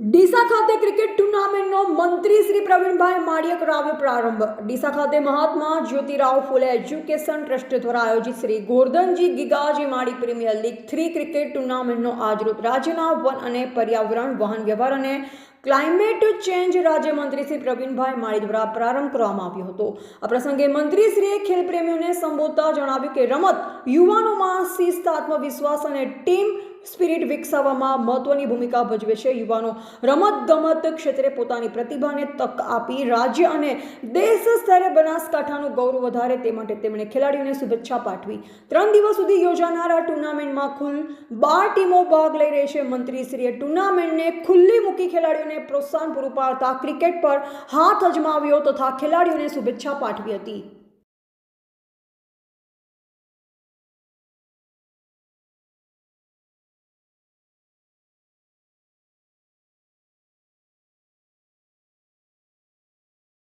ડીસા ખાતે ક્રિકેટ ટુર્નામેન્ટનો મંત્રી શ્રી પ્રવીણભાઈ માળીએ કરાવ્યો પ્રારંભ. ડીસા ખાતે મહાત્મા જ્યોતિરાવ ફૂલે એજ્યુકેશન ટ્રસ્ટ દ્વારા આયોજિત Shri Gordhanji Gigaji Mali premier league three cricket ટુર્નામેન્ટનો આજરોજ રાજ્યના વન અને પર્યાવરણ વાહન વ્યવહાર અને ક્લાઇમેટ ચેન્જ રાજ્યમંત્રી શ્રી પ્રવીણભાઈ માળી દ્વારા પ્રારંભ કરવામાં આવ્યો હતો. આ પ્રસંગે મંત્રીશ્રીએ ખેલપ્રેમીઓને સંબોધતા જણાવ્યું કે રમત યુવાનોમાં શિસ્ત, આત્મવિશ્વાસ અને ટીમ સ્પિરિટ વિકસાવવામાં મહત્વની ભૂમિકા ભજવે છે. યુવાનો રમત ગમત ક્ષેત્રે પોતાની પ્રતિભાને તક આપી રાજ્ય અને દેશ સ્તરે બનાસકાંઠાનું ગૌરવ વધારે તે માટે તેમણે ખેલાડીઓને શુભેચ્છા પાઠવી. ત્રણ દિવસ સુધી યોજાનાર આ ટુર્નામેન્ટમાં કુલ બાર ટીમો ભાગ લઈ રહી છે. મંત્રીશ્રીએ ટુર્નામેન્ટને ખુલ્લી મૂકી ખેલાડીઓને પ્રોત્સાહન પૂરું પાડતા ક્રિકેટ પર હાથ અજમાવ્યો તથા ખેલાડીઓને શુભેચ્છા પાઠવી હતી.